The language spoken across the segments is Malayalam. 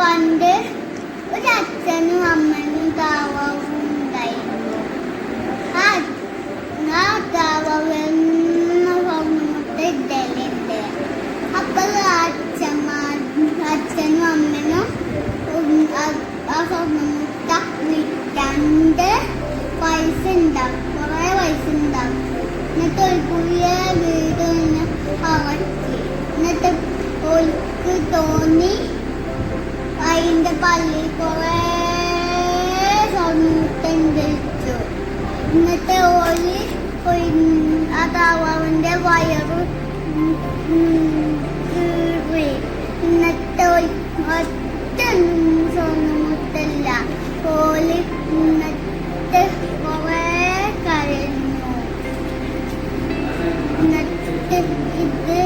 പണ്ട് ഒരു അച്ഛനും അമ്മനും താവാവും ഉണ്ടായിരുന്നു. ആ ആ താവാവ് ഇടലുണ്ട് അപ്പൊ അച്ഛന്മാർ അച്ഛനും അമ്മനും ആ സ്വർണമുട്ട വിൽക്കാണ്ട് പൈസ ഉണ്ടാവും കുറേ പൈസ ഉണ്ടാവും എന്നിട്ട് ഒരു പുതിയ വീട് അവർക്ക് എന്നിട്ട് ഓൾക്ക് തോന്നി പള്ളി കുറേ സ്വർണത്തം ധരിച്ചു ഇന്നത്തെ ഓലി ആ താവാവിന്റെ വയറ് കീറി ഇന്നത്തെ ഒറ്റ സ്വർണമുത്തല്ല ഓലി ഇന്നത്തെ കുറേ കരഞ്ഞു ഇന്നത്തെ ഇത്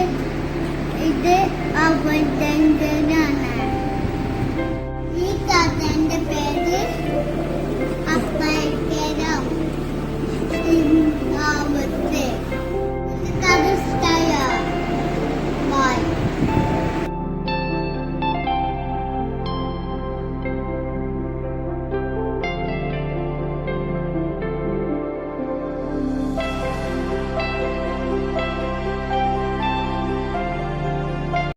ഇത് അവന്റെ